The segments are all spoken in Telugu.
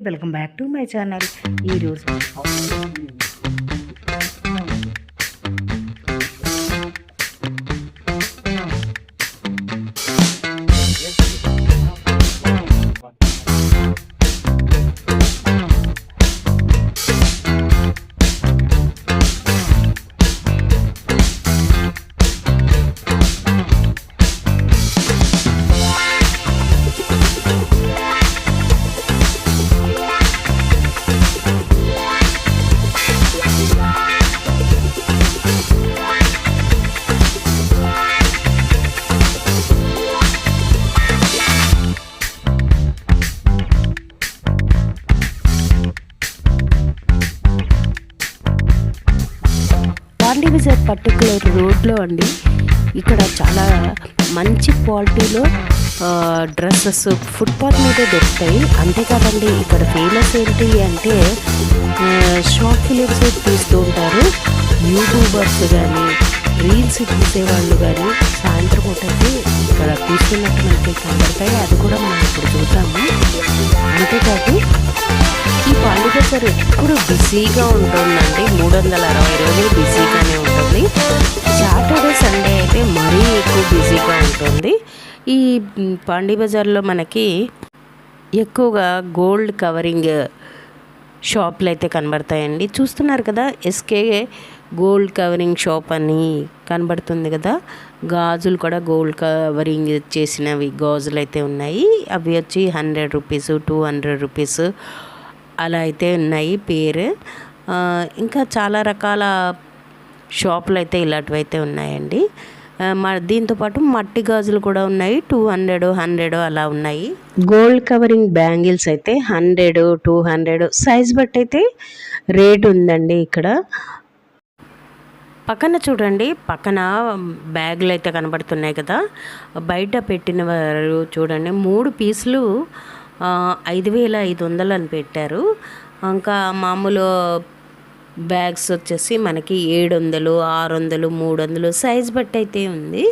welcome back to my channel ఈరోజు అండి. ఇక్కడ చాలా మంచి క్వాలిటీలో డ్రెస్సెస్ ఫుట్పాత్ మీద దొరుకుతాయి. అంతేకాదండి ఇక్కడ ఫేమస్ ఏంటి అంటే షార్ట్ ఫిలిమ్స్ తీస్తూ ఉంటారు. యూట్యూబర్స్ కానీ రీల్స్ చూసేవాళ్ళు కానీ సాయంత్రం పూటకి ఇక్కడ తీసుకున్నట్టు మనకి కనబడతాయి. అది కూడా మనం ఇప్పుడు చూద్దాము. అంతేకాదు ఈ పండుగ సార్ ఎప్పుడు బిజీగా ఉంటుందండి. మూడు వందల అరవై రోజులు బిజీగానే ఉంటుంది. సాటర్డే సండే అయితే మరీ ఎక్కువ బిజీగా ఉంటుంది. ఈ పాండి బజార్లో మనకి ఎక్కువగా గోల్డ్ కవరింగ్ షాపులు అయితే కనబడతాయండి. చూస్తున్నారు కదా ఎస్కే గోల్డ్ కవరింగ్ షాప్ అని కనబడుతుంది కదా. గాజులు కూడా గోల్డ్ కవరింగ్ చేసినవి గాజులు అయితే ఉన్నాయి. అవి వచ్చి hundred rupees two hundred rupees అలా అయితే ఉన్నాయి పేరు. ఇంకా చాలా రకాల షాపులు అయితే ఇలాంటివి అయితే ఉన్నాయండి మ దీంతోపాటు మట్టి గాజులు కూడా ఉన్నాయి. టూ హండ్రెడ్ హండ్రెడ్ అలా ఉన్నాయి. గోల్డ్ కవరింగ్ బ్యాంగిల్స్ అయితే హండ్రెడ్ టూ హండ్రెడ్. సైజ్ బట్టి అయితే రేట్ ఉందండి ఇక్కడ. పక్కన చూడండి పక్కన బ్యాగులు అయితే కనబడుతున్నాయి కదా. బయట పెట్టిన వారు చూడండి మూడు పీసులు ఐదు వేల ఐదు వందలు అని పెట్టారు. ఇంకా మామూలు బ్యాగ్స్ వచ్చేసి మనకి ఏడు వందలు ఆరు వందలు మూడు వందలు సైజ్ బట్టి అయితే ఉంది.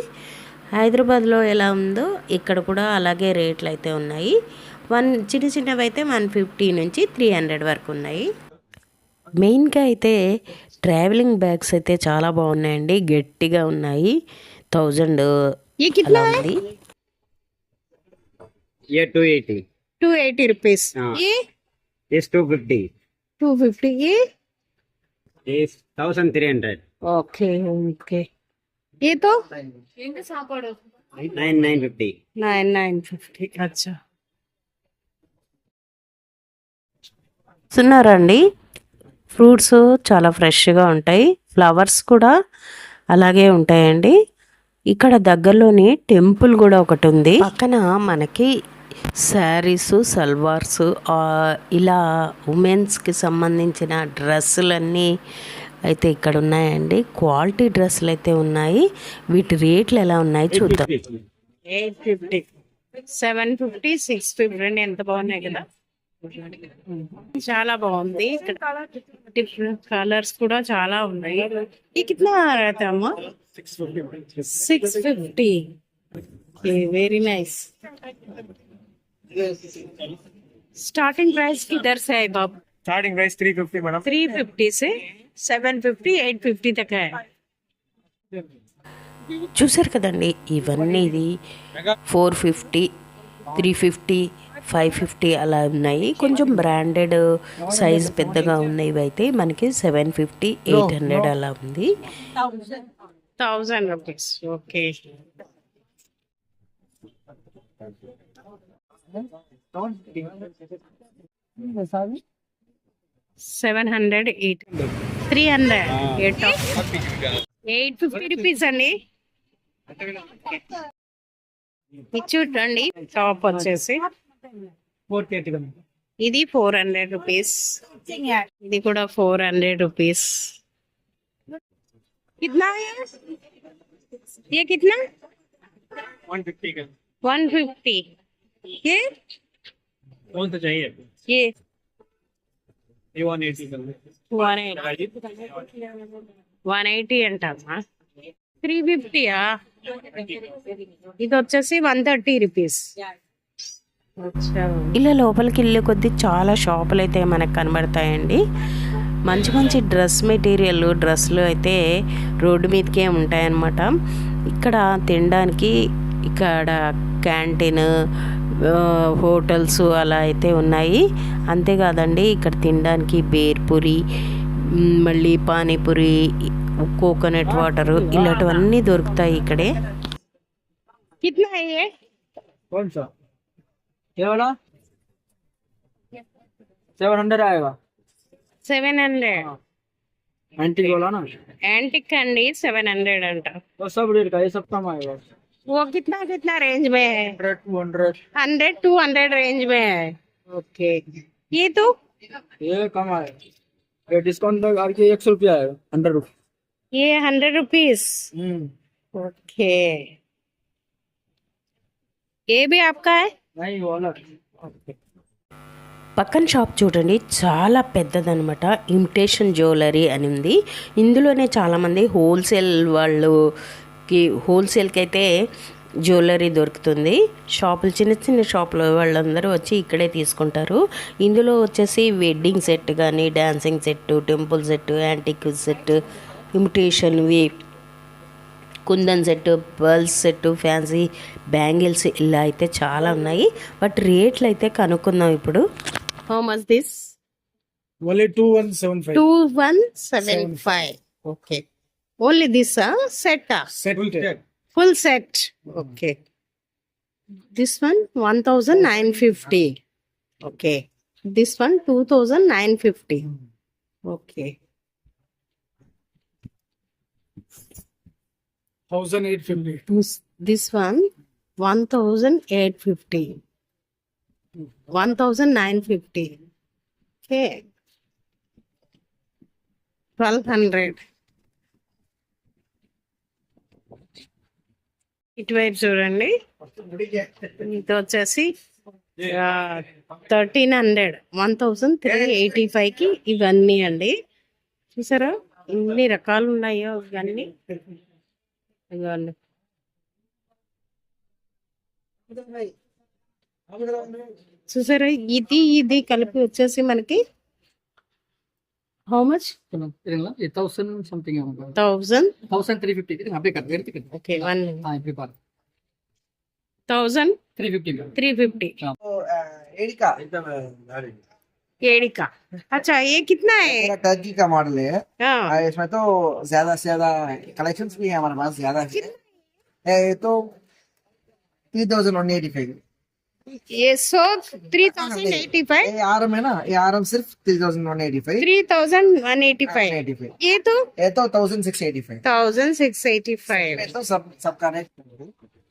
హైదరాబాద్లో ఎలా ఉందో ఇక్కడ కూడా అలాగే రేట్లు అయితే ఉన్నాయి. వన్ చిన్న చిన్నవి అయితే వన్ ఫిఫ్టీ నుంచి త్రీ హండ్రెడ్ వరకు ఉన్నాయి. మెయిన్గా అయితే ట్రావెలింగ్ బ్యాగ్స్ అయితే చాలా బాగున్నాయండి గట్టిగా ఉన్నాయి థౌజండ్ అలా ఉంది ये two eighty two eighty rupees हाँ। ये इस टू फिफ्टी टू फिफ्टी ये इस thousand three hundred okay okay ये तो nine nine fifty nine nine fifty अच्छा చూస్తున్నారండి ఫ్రూట్స్ చాలా ఫ్రెష్గా ఉంటాయి. ఫ్లవర్స్ కూడా అలాగే ఉంటాయండి. ఇక్కడ దగ్గరలోని టెంపుల్ కూడా ఒకటి ఉంది. పక్కన మనకి శారీస్ సల్వార్స్ ఇలా ఉమెన్స్కి సంబంధించిన డ్రెస్సులన్నీ అయితే ఇక్కడ ఉన్నాయండి. క్వాలిటీ డ్రెస్సులు అయితే ఉన్నాయి. వీటి రేట్లు ఎలా ఉన్నాయి చూద్దాం. Eight fifty. Seven fifty six fifty రెండు ఎంత బాగున్నాయి కదా? చాలా బాగుంది. ఇక్కడ డిఫరెంట్ కలర్స్ కూడా చాలా ఉన్నాయి. ఈ six fifty very nice starting price किधर బాబు starting price three fifty 350 three 350 seven fifty eight fifty దాకా చూసారు కదండి ఇవన్నీ four fifty three fifty five fifty అలా ఉన్నాయి. కొంచెం బ్రాండెడ్ సైజ్ పెద్దగా ఉన్నాయి అయితే మనకి సెవెన్ ఫిఫ్టీ ఎయిట్ హండ్రెడ్ అలా ఉంది. Rupees. Okay. Seven hundred eight three hundred. Eight eight fifty rupees అండి. చూడండి. టాప్ వచ్చేసి. ఫోర్ థర్టీ ఇది ఫోర్ హండ్రెడ్ రూపీస్ ఇది కూడా ఫోర్ హండ్రెడ్ రూపీస్ कितना है ये कितना वन फिफ्टी का वन फिफ्टी ये कौन सा चाहिए ये ये वन एटी का वन एटी వన్ ఎయిటీ అంటమ్మా త్రీ ఫిఫ్టీయా ఇది వచ్చేసి వన్ థర్టీ రూపీస్ ఇలా లోపలికి వెళ్ళే కొద్దీ చాలా షాపులు అయితే మనకు కనబడతాయండి. మంచి మంచి డ్రెస్ మెటీరియల్ డ్రెస్సులు అయితే రోడ్డు మీదకే ఉంటాయన్నమాట. ఇక్కడ తినడానికి ఇక్కడ క్యాంటీన్ హోటల్స్ అలా అయితే ఉన్నాయి. అంతేకాదండి ఇక్కడ తినడానికి బేర్పూరి మళ్ళీ పానీపూరి కోకోనట్ వాటరు ఇలాంటివన్నీ దొరుకుతాయి ఇక్కడే. ये कौन सा ये वाला सेवन हंड्रेड आएगा సెవెన్ హండ్రెడ్ एंटी वाला ना యాంటిక్ అండి సెవెన్ హండ్రెడ్ అంట वो सब रेट का ये सब कम आएगा वो कितना कितना रेंज में है hundred two hundred hundred two hundred range में है ओके ये तो ये कम आएगा ये डिस्काउंट तक आके एक सौ रुपया आएगा हंड्रेड रुपये ये हंड्रेड रुपीज ओके ये भी आपका है नहीं वो अलग పక్కన షాప్ చూడండి చాలా పెద్దదనమాట. ఇమిటేషన్ జ్యువెలరీ అని ఉంది. ఇందులోనే చాలామంది హోల్సేల్ వాళ్ళకి హోల్సేల్కి అయితే జ్యువెలరీ దొరుకుతుంది. షాపులు చిన్న చిన్న షాపులు వాళ్ళందరూ వచ్చి ఇక్కడే తీసుకుంటారు. ఇందులో వచ్చేసి వెడ్డింగ్ సెట్ కానీ dancing set temple set antique set ఇమిటేషన్వి kundan set pearls set fancy bangles ఇలా అయితే చాలా ఉన్నాయి. బట్ రేట్లు అయితే కనుక్కుందాం ఇప్పుడు. How much this only two one seven five two one seven five okay only this set full set okay this one one thousand nine fifty okay this one two thousand nine fifty okay thousand eight fifty this one one thousand eight fifty one thousand nine fifty okay twelve hundred ఇటువైపు చూడండి. ఇది వచ్చేసి thirteen hundred one thousand three eighty ఫైవ్కి ఇవన్నీ అండి. చూసారా? ఎన్ని రకాలు ఉన్నాయో ఇవన్నీ. ఇవ్వండి చూసారా ఇది ఇది కలిపి వచ్చేసి మనకి how much thousand something thousand thousand three fifty okay one thousand three fifty three fifty एड़ी का? अच्छा ये कितना है? टर्की का मॉडल है। हाँ। इसमें तो ज़्यादा से ज़्यादा कलेक्शंस भी है हमारे पास ज़्यादा है। तो three thousand one eighty five ये so three thousand eighty five ये आरम है ना? ये आरम सिर्फ़ three thousand one eighty five three thousand one eighty five eighty five ये तो? ये तो thousand six eighty five thousand six eighty five तो सब सबका रेट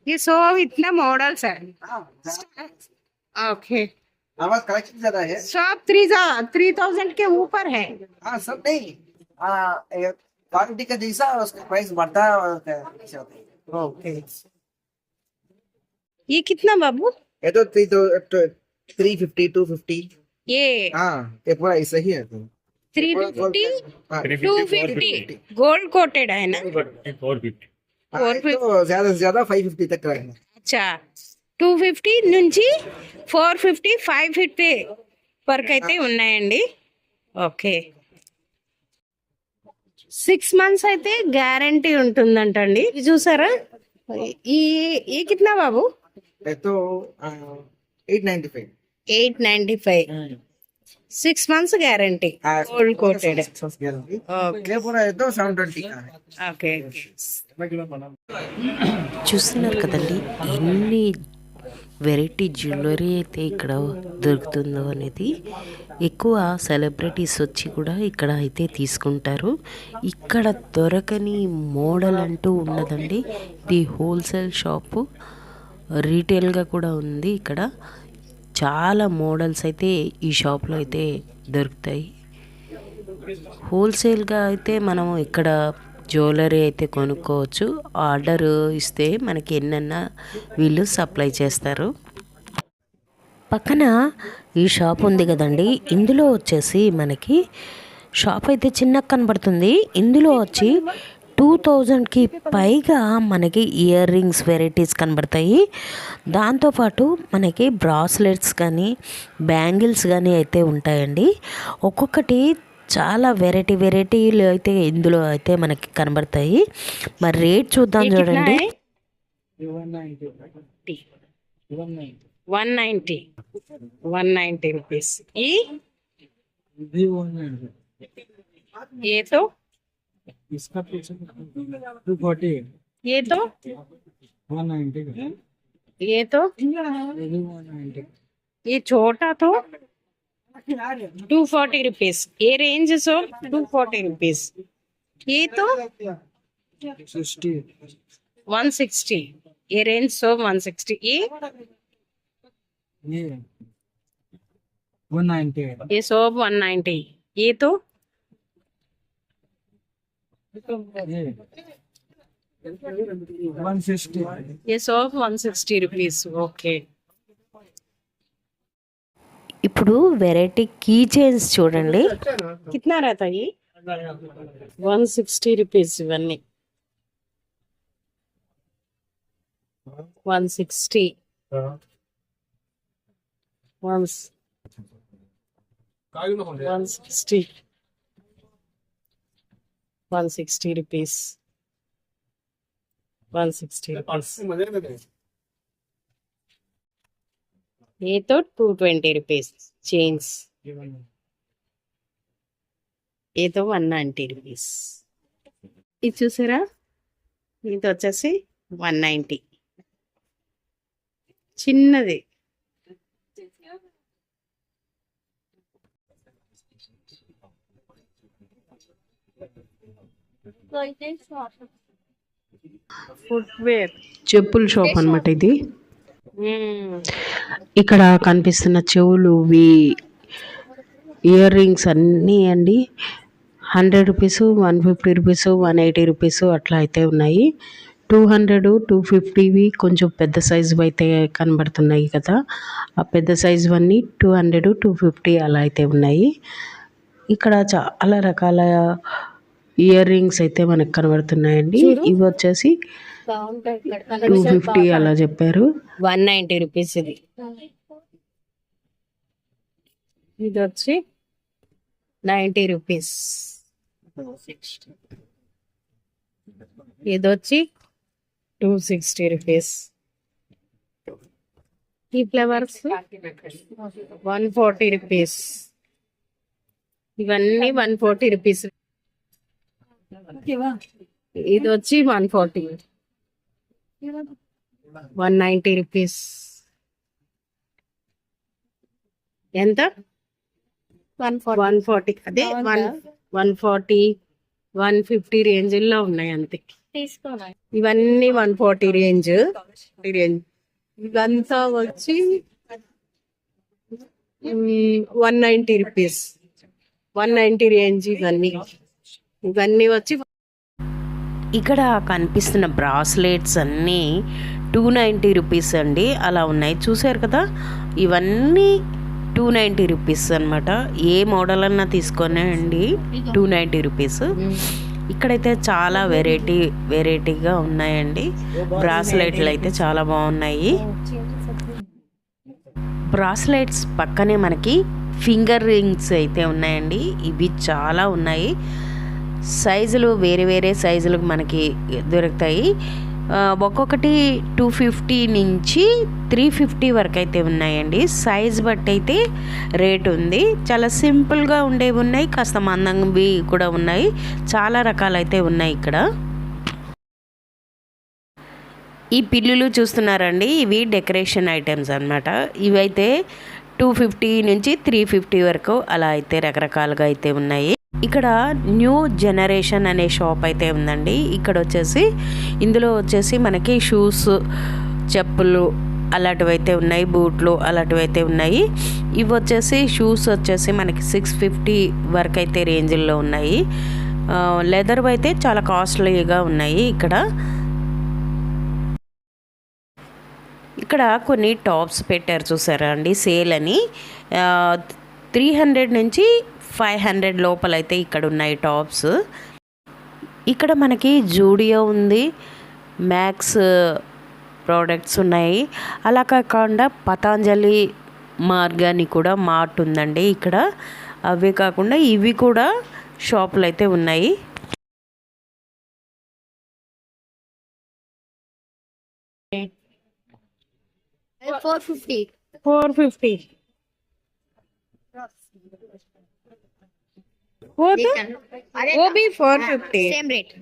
ये सो इतना मॉडल्स हाँ। ओके आवाज़ कलेक्शन ज़्यादा है? सब थ्री थ्री थाउज़ेंड के ऊपर है। हाँ सब नहीं। हाँ, क्वालिटी का जैसा उसका प्राइस बढ़ता है ओके ये कितना बाबू? ये तो थ्री तो थ्री फिफ्टी टू फिफ्टी ये। हाँ ये पूरा ऐसा ही है तो। Three fifty two fifty gold coated है। ना? फोर फिफ्टी फोर फिफ्टी ज़्यादा से ज़्यादा फाइव फिफ्टी तक रहेगा अच्छा। టూ ఫిఫ్టీ నుంచి ఫోర్ ఫిఫ్టీ ఫైవ్ ఫిఫ్టీ వరకు అయితే ఉన్నాయండి. ఓకే. సిక్స్ మంత్స్ అయితే గ్యారంటీ ఉంటుందంటండి. చూసారా? ఈ ఈ కిట్నా బాబు? Eight ninety five. Six months guarantee. Gold coated okay. చూస్తున్నారు కదండి ఎన్ని వెరైటీ జ్యువెలరీ అయితే ఇక్కడ దొరుకుతుందో అనేది ఎక్కువ సెలబ్రిటీస్ వచ్చి కూడా ఇక్కడ అయితే తీసుకుంటారు. ఇక్కడ దొరకని మోడల్ అంటూ ఉండదండి ఇది హోల్సేల్ షాపు. రీటైల్గా కూడా ఉంది ఇక్కడ. చాలా మోడల్స్ అయితే ఈ షాప్లో అయితే దొరుకుతాయి. హోల్సేల్గా అయితే మనం ఇక్కడ జ్యువెలరీ అయితే కొనుక్కోవచ్చు. ఆర్డర్ ఇస్తే మనకి ఎన్నన్నా వీళ్ళు సప్లై చేస్తారు. పక్కన ఈ షాప్ ఉంది కదండి. ఇందులో వచ్చేసి మనకి షాప్ అయితే చిన్నగా కనబడుతుంది. ఇందులో వచ్చి టూ థౌజండ్కి పైగా మనకి ఇయర్ రింగ్స్ వెరైటీస్ కనబడతాయి. దాంతోపాటు మనకి బ్రాస్లెట్స్ కానీ బ్యాంగిల్స్ కానీ అయితే ఉంటాయండి. ఒక్కొక్కటి చాలా వెరైటీ వెరైటీలు అయితే ఇందులో అయితే మనకి కనబడతాయి మరి రేట్ చూద్దాం ये कितना చూడండి है ये one ninety one ninety one ninety one ninety rupees ये भी वन नाइन्टी ये तो इसका पीछे टू फोर्टी ये तो वन नाइन्टी ये तो ये भी वन नाइन्टी ये छोटा तो टू फोर्टी रुपीस ये range so two forty rupees ये तो वन सिक्सटी ये रेंज सो वन सिक्सटी ये ये सोप वन नाइन्टी ये तो ये soap one sixty rupees okay ఇప్పుడు వెరైటీ కీ చైన్స్ చూడండి. కిట్నా రాతాయి వన్ సిక్స్టీ రూపీస్ ఇవన్నీ. One sixty. One sixty. One sixty rupees. One sixty rupees. ఏతో టూ ట్వంటీ రూపీస్ చైన్స్. ఏతో వన్ నైంటీ రూపీస్. ఇది చూసారా? ఇది వచ్చేసి వన్ నైంటీ. చిన్నది. ఫుట్వేర్ చెప్పుల షాప్ అనమాట ఇది. ఇక్కడ కనిపిస్తున్న చెవులు వి ఇయర్ రింగ్స్ అన్నీ అండి. Hundred rupees one fifty rupees one eighty rupees అట్లా అయితే ఉన్నాయి. టూ హండ్రెడ్ టూ ఫిఫ్టీవి కొంచెం పెద్ద సైజు అయితే కనబడుతున్నాయి కదా. ఆ పెద్ద సైజు అన్నీ టూ హండ్రెడ్ టూ ఫిఫ్టీ అలా అయితే ఉన్నాయి. ఇక్కడ చాలా రకాల ఇయర్ రింగ్స్ అయితే మనకు కనబడుతున్నాయండి. ఇవి వచ్చేసి టూ ఫిఫ్టీ అలా చెప్పారు. వన్ నైంటీ రూపీస్ ఇది. ఇది వచ్చి నైంటీ రూపీస్. ఇది వచ్చి టూ సిక్స్టీ రూపీస్. ఈ ఫ్లవర్స్ వన్ ఫార్టీ రూపీస్. ఇవన్నీ వన్ ఫార్టీ రూపీస్. ఇది వచ్చి one forty. One ninety rupees. ఎంత? One one forty. అదే one one forty one fifty రేంజ్లో ఉన్నాయి అంతే. ఇవన్నీ వన్ ఫార్టీ రేంజ్. రేంజ్. ఇదంతా వచ్చి one ninety rupees. One ninety range ఇవన్నీ. ఇవన్నీ వచ్చి ఇక్కడ కనిపిస్తున్న బ్రాస్లెట్స్ అన్నీ టూ నైంటీ రూపీస్ అండి. అలా ఉన్నాయి. చూసారు కదా? ఇవన్నీ టూ నైంటీ రూపీస్ అనమాట ఏ మోడల్ అన్నా తీసుకొని అండి టూ నైంటీ రూపీస్ ఇక్కడైతే చాలా వెరైటీ వెరైటీగా ఉన్నాయండి. బ్రాస్లెట్లు అయితే చాలా బాగున్నాయి. బ్రాస్లెట్స్ పక్కనే మనకి ఫింగర్ రింగ్స్ అయితే ఉన్నాయండి. ఇవి చాలా ఉన్నాయి. సైజులు వేరే వేరే సైజులు మనకి దొరుకుతాయి. ఒక్కొక్కటి టూ ఫిఫ్టీ నుంచి త్రీ ఫిఫ్టీ వరకు అయితే ఉన్నాయండి. సైజ్ బట్టి అయితే రేట్ ఉంది. చాలా సింపుల్గా ఉండేవి ఉన్నాయి. కాస్త మందంవి కూడా ఉన్నాయి. చాలా రకాలైతే ఉన్నాయి ఇక్కడ. ఈ పిల్లులు చూస్తున్నారండి. ఇవి డెకరేషన్ ఐటమ్స్ అన్నమాట. ఇవైతే టూ ఫిఫ్టీ నుంచి త్రీ ఫిఫ్టీ వరకు అలా అయితే రకరకాలుగా అయితే ఉన్నాయి. ఇక్కడ న్యూ జనరేషన్ అనే షాప్ అయితే ఉందండి. ఇక్కడ వచ్చేసి ఇందులో వచ్చేసి మనకి షూస్ చెప్పులు అలాంటివి అయితే ఉన్నాయి బూట్లు అలాంటివి అయితే ఉన్నాయి. ఇవి వచ్చేసి షూస్ వచ్చేసి మనకి సిక్స్ ఫిఫ్టీ వరకు అయితే రేంజ్లో ఉన్నాయి. లెదర్ అయితే చాలా కాస్ట్లీగా ఉన్నాయి ఇక్కడ. ఇక్కడ కొన్ని టాప్స్ పెట్టారు చూసారా అండి సేల్ అని. త్రీ హండ్రెడ్ నుంచి ఫైవ్ హండ్రెడ్ లోపలైతే ఇక్కడ ఉన్నాయి టాప్స్. ఇక్కడ మనకి జూడియో ఉంది మ్యాక్స్ ప్రోడక్ట్స్ ఉన్నాయి. అలా కాకుండా పతాంజలి మార్గాని కూడా మార్ట్ ఉందండి ఇక్కడ. అవే కాకుండా ఇవి కూడా షాపులు అయితే ఉన్నాయి. Four fifty. Four fifty. పోతు OB fifty same rate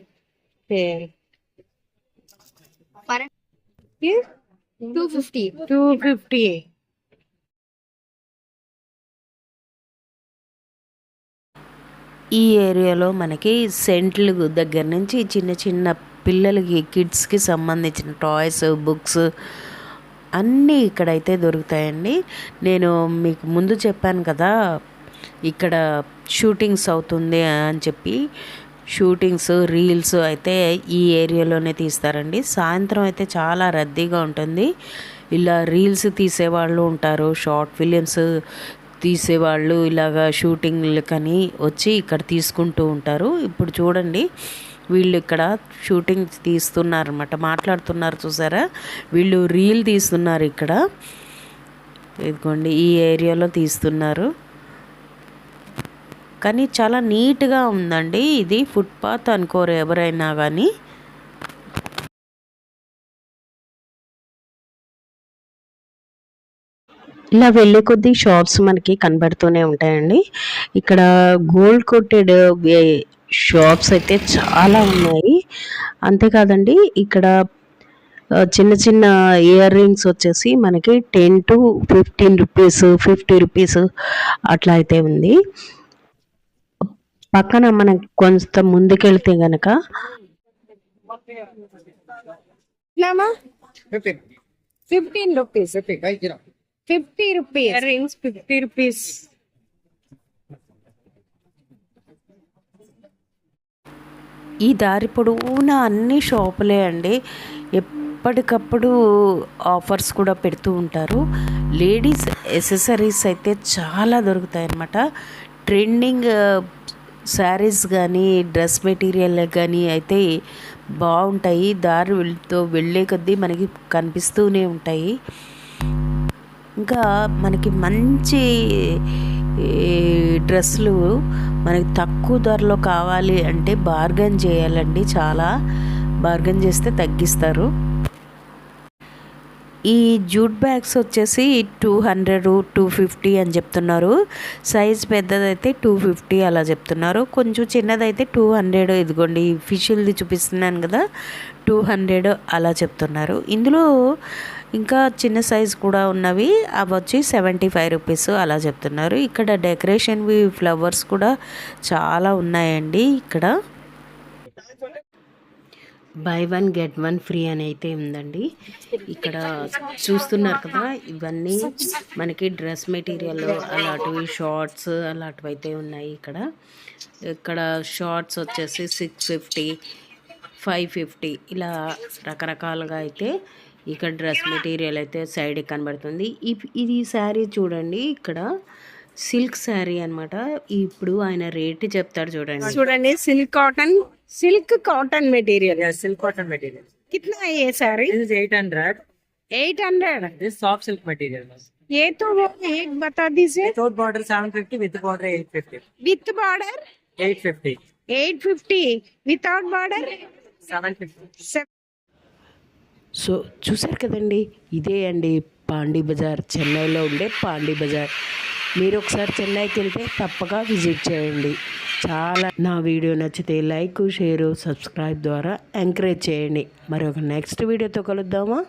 two fifty two fifty ఈ ఏరియాలో మనకి సెంట్లు దగ్గర నుంచి చిన్న చిన్న పిల్లలకి కిడ్స్కి సంబంధించిన టాయ్స్ బుక్స్ అన్నీ ఇక్కడైతే దొరుకుతాయండి. నేను మీకు ముందు చెప్పాను కదా ఇక్కడ షూటింగ్స్ అవుతుంది అని చెప్పి షూటింగ్స్ రీల్స్ అయితే ఈ ఏరియాలోనే తీస్తారండి. సాయంత్రం అయితే చాలా రద్దీగా ఉంటుంది. ఇలా రీల్స్ తీసేవాళ్ళు ఉంటారు షార్ట్ ఫిలిమ్స్ తీసేవాళ్ళు ఇలాగా షూటింగ్లకని వచ్చి ఇక్కడ తీసుకుంటూ ఉంటారు. ఇప్పుడు చూడండి వీళ్ళు ఇక్కడ షూటింగ్ తీస్తున్నారు అనమాట మాట్లాడుతున్నారు చూసారా? వీళ్ళు రీల్ తీస్తున్నారు ఇక్కడ. ఇదిగోండి ఈ ఏరియాలో తీస్తున్నారు. కానీ చాలా నీట్గా ఉందండి. ఇది ఫుట్పాత్ అనుకోరు ఎవరైనా కానీ ఇలా వెళ్ళే కొద్దీ షాప్స్ మనకి కనబడుతూనే ఉంటాయండి. ఇక్కడ గోల్డ్ కోటెడ్ షాప్స్ అయితే చాలా ఉన్నాయి. అంతేకాదండి ఇక్కడ చిన్న చిన్న ఇయర్ రింగ్స్ వచ్చేసి మనకి ten to fifteen rupees fifty rupees అట్లా అయితే ఉంది. పక్కన మనం కొంత ముందుకెళ్తే గనక. Fifteen. Rupees. Fifty rupees. Rings fifty rupees. ఈ దారి పొడవునా అన్ని షాపులే అండి. ఎప్పటికప్పుడు ఆఫర్స్ కూడా పెడుతూ ఉంటారు. లేడీస్ ఎసెసరీస్ అయితే చాలా దొరుకుతాయి అన్నమాట ట్రెండింగ్ శారీస్ కానీ డ్రెస్ మెటీరియల్ కానీ అయితే బాగుంటాయి దారితో వెళ్ళే కొద్దీ మనకి కనిపిస్తూనే ఉంటాయి. ఇంకా మనకి మంచి డ్రెస్సులు మనకి తక్కువ ధరలో కావాలి అంటే బార్గెన్ చేయాలండి చాలా. బార్గెన్ చేస్తే తగ్గిస్తారు. ఈ జూట్ బ్యాగ్స్ వచ్చేసి టూ హండ్రెడ్ టూ ఫిఫ్టీ అని చెప్తున్నారు. సైజ్ పెద్దదైతే టూ ఫిఫ్టీ అలా చెప్తున్నారు. కొంచెం చిన్నదైతే టూ హండ్రెడ్ ఇదిగోండి ఫిషుల్ది చూపిస్తున్నాను కదా టూ హండ్రెడ్ అలా చెప్తున్నారు. ఇందులో ఇంకా చిన్న సైజ్ కూడా ఉన్నవి అవి వచ్చి సెవెంటీ ఫైవ్ రూపీస్ అలా చెప్తున్నారు. ఇక్కడ డెకరేషన్వి ఫ్లవర్స్ కూడా చాలా ఉన్నాయండి ఇక్కడ. Buy one get one free అని అయితే ఉందండి. ఇక్కడ చూస్తున్నారు కదా ఇవన్నీ మనకి డ్రెస్ మెటీరియల్ అలాంటివి షార్ట్స్ అలాంటివి అయితే ఉన్నాయి ఇక్కడ. ఇక్కడ షార్ట్స్ వచ్చేసి సిక్స్ ఫిఫ్టీ ఫైవ్ ఫిఫ్టీ ఇలా రకరకాలుగా అయితే ఇక్కడ డ్రెస్ మెటీరియల్ అయితే సైడ్ కనబడుతుంది. ఇది శారీ చూడండి ఇక్కడ సిల్క్ శారీ అన్నమాట ఇప్పుడు ఆయన రేట్ చెప్తాడు చూడండి చూడండి silk cotton silk cotton material Yeah, silk cotton material. कितना है ये sari This is 800. Eight hundred This is soft silk material. ये तो वो एक बता दीजिए Without border 750, with border 850. With border 850. Eight fifty without border 750. So చూసారు కదండి ఇదే అండి పాండీ బజార్ చెన్నైలో ఉండే పాండీ బజార్ మీరు ఒకసారి చెన్నైకి వెళ్తే తప్పక విజిట్ చేయండి. చాలా నా వీడియో నచ్చితే లైక్ షేరు సబ్స్క్రైబ్ ద్వారా ఎంకరేజ్ చేయండి. మరి ఒక నెక్స్ట్ వీడియోతో కలుద్దామా?